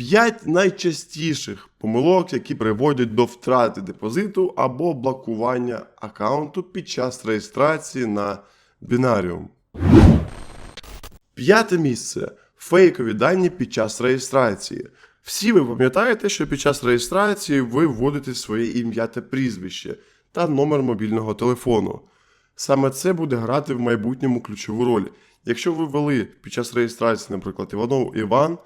5 найчастіших помилок, які приводять до втрати депозиту або блокування аккаунту під час реєстрації на Binarium. П'яте місце фейкові дані під час реєстрації. Всі ви пам'ятаєте, що під час реєстрації ви вводите своє ім'я та прізвище та номер мобільного телефону. Саме це буде грати в майбутньому ключову роль. Якщо ви ввели під час реєстрації, наприклад, Іванов Іван,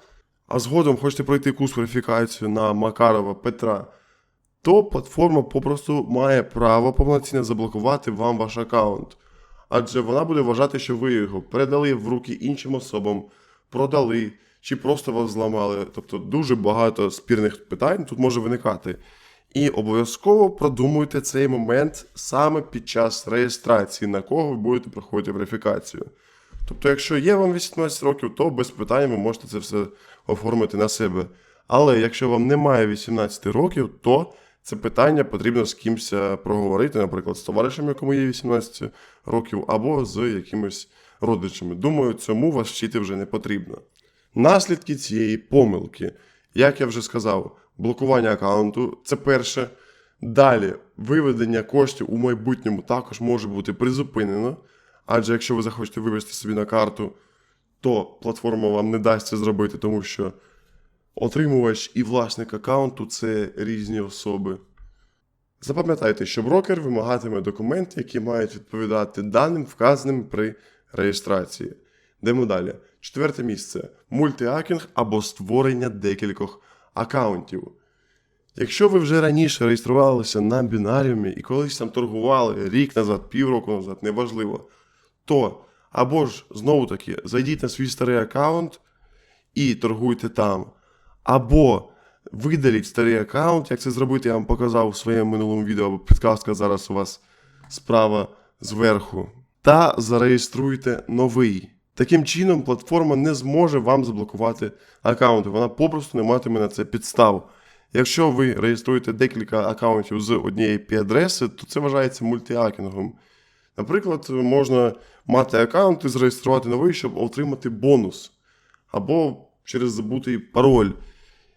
а згодом хочете пройти курс верифікацію на Макарова Петра, то платформа попросту має право повноцінно заблокувати вам ваш аккаунт. Адже вона буде вважати, що ви його передали в руки іншим особам, продали чи просто вас зламали. Тобто дуже багато спірних питань тут може виникати. І обов'язково продумуйте цей момент саме під час реєстрації, на кого ви будете проходити верифікацію. Тобто, якщо є вам 18 років, то без питань ви можете це все оформити на себе. Але якщо вам немає 18 років, то це питання потрібно з кимось е, проговорити, наприклад, з товаришем, якому є 18 років, або з якимись родичами. Думаю, цьому вас вчити вже не потрібно. Наслідки цієї помилки, як я вже сказав, блокування аккаунту це перше. Далі виведення коштів у майбутньому також може бути призупинено. Адже якщо ви захочете вивести собі на карту, то платформа вам не дасть це зробити, тому що отримувач і власник аккаунту це різні особи. Запам'ятайте, що брокер вимагатиме документи, які мають відповідати даним, вказаним при реєстрації. Йдемо далі. Четверте місце мультиакінг або створення декількох аккаунтів. Якщо ви вже раніше реєструвалися на бінаріумі і колись там торгували рік назад, півроку назад, неважливо, то або ж знову таки зайдіть на свій старий аккаунт і торгуйте там, або видаліть старий аккаунт, як це зробити, я вам показав у своєму минулому відео, або підказка зараз у вас справа зверху, та зареєструйте новий. Таким чином, платформа не зможе вам заблокувати аккаунти, вона попросту не матиме на це підстав. Якщо ви реєструєте декілька аккаунтів з однієї IP-адреси, то це вважається мультиакінгом. Наприклад, можна мати аккаунт і зареєструвати новий, щоб отримати бонус, або через забутий пароль.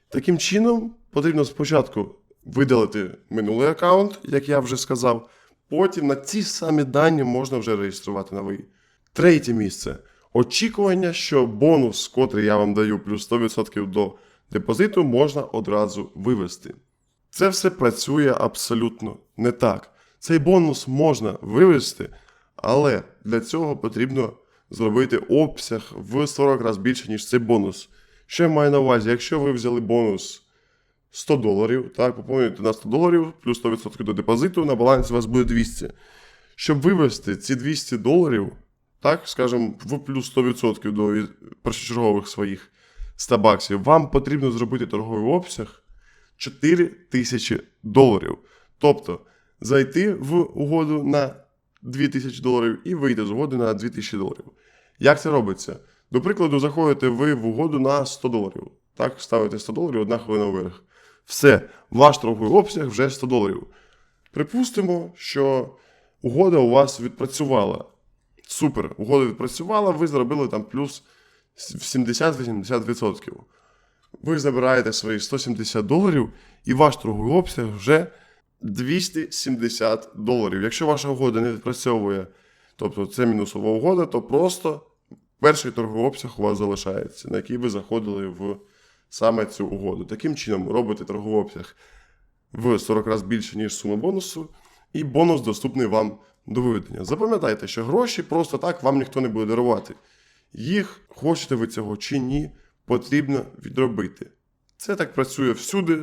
Таким чином, потрібно спочатку видалити минулий аккаунт, як я вже сказав, потім на ці самі дані можна вже реєструвати новий. Третє місце. Очікування, що бонус, котрий я вам даю, плюс 100% до депозиту, можна одразу вивести. Це все працює абсолютно не так. Цей бонус можна вивести, але для цього потрібно зробити обсяг в 40 разів більше, ніж цей бонус. Що я маю на увазі, якщо ви взяли бонус 100 доларів, так, поповнюєте на 100 доларів, плюс 100% до депозиту, на балансі у вас буде 200. Щоб вивести ці 200 доларів, так, скажімо, в плюс 100% до першочергових своїх 100 баксів, вам потрібно зробити торговий обсяг 4 тисячі доларів. Тобто зайти в угоду на 2000 доларів і вийти з угоди на 2000 доларів. Як це робиться? До прикладу, заходите ви в угоду на 100 доларів. Так, ставите 100 доларів, одна хвилина вверх. Все, ваш торговий обсяг вже 100 доларів. Припустимо, що угода у вас відпрацювала. Супер, угода відпрацювала, ви заробили там плюс 70-80%. Ви забираєте свої 170 доларів, і ваш торговий обсяг вже 270 доларів. Якщо ваша угода не відпрацьовує, тобто це мінусова угода, то просто перший торговий обсяг у вас залишається, на який ви заходили в саме цю угоду. Таким чином, робите торговий обсяг в 40 разів більше, ніж сума бонусу, і бонус доступний вам до виведення. Запам'ятайте, що гроші просто так вам ніхто не буде дарувати. Їх, хочете ви цього чи ні, потрібно відробити. Це так працює всюди,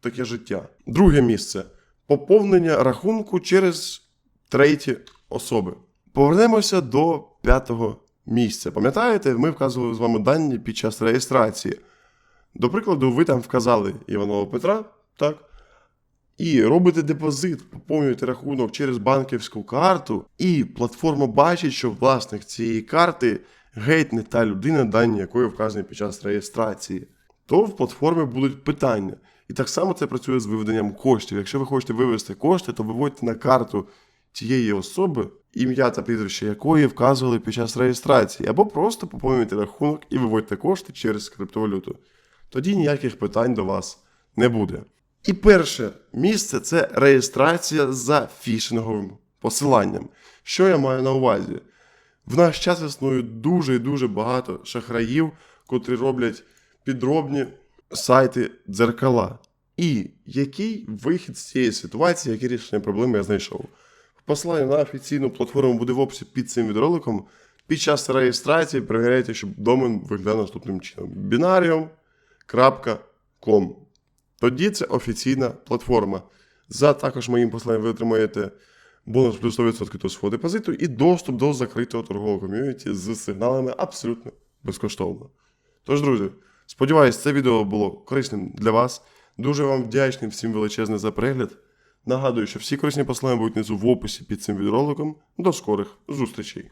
таке життя. Друге місце поповнення рахунку через треті особи. Повернемося до п'ятого місця. Пам'ятаєте, ми вказували з вами дані під час реєстрації. До прикладу, ви там вказали Іванова Петра, так? І робите депозит, поповнюєте рахунок через банківську карту, і платформа бачить, що власник цієї карти геть не та людина, дані якої вказані під час реєстрації. То в платформі будуть питання. І так само це працює з виведенням коштів. Якщо ви хочете вивести кошти, то виводьте на карту тієї особи, ім'я та прізвище якої вказували під час реєстрації, або просто поповнюйте рахунок і виводьте кошти через криптовалюту. Тоді ніяких питань до вас не буде. І перше місце це реєстрація за фішинговим посиланням. Що я маю на увазі? В наш час існує дуже і дуже багато шахраїв, котрі роблять підробні сайти дзеркала. І який вихід з цієї ситуації, яке рішення проблеми я знайшов? Посилання на офіційну платформу буде в описі під цим відеороликом. Під час реєстрації перевіряйте, щоб домен виглядав наступним чином: binarium.com. Тоді це офіційна платформа. За також моїм посиланням ви отримаєте бонус плюс 100% до свого депозиту і доступ до закритого торгового ком'юніті з сигналами абсолютно безкоштовно. Тож, друзі, сподіваюсь, це відео було корисним для вас. Дуже вам вдячний всім величезне за перегляд. Нагадую, що всі корисні посилання будуть внизу в описі під цим відеороликом. До скорих зустрічей!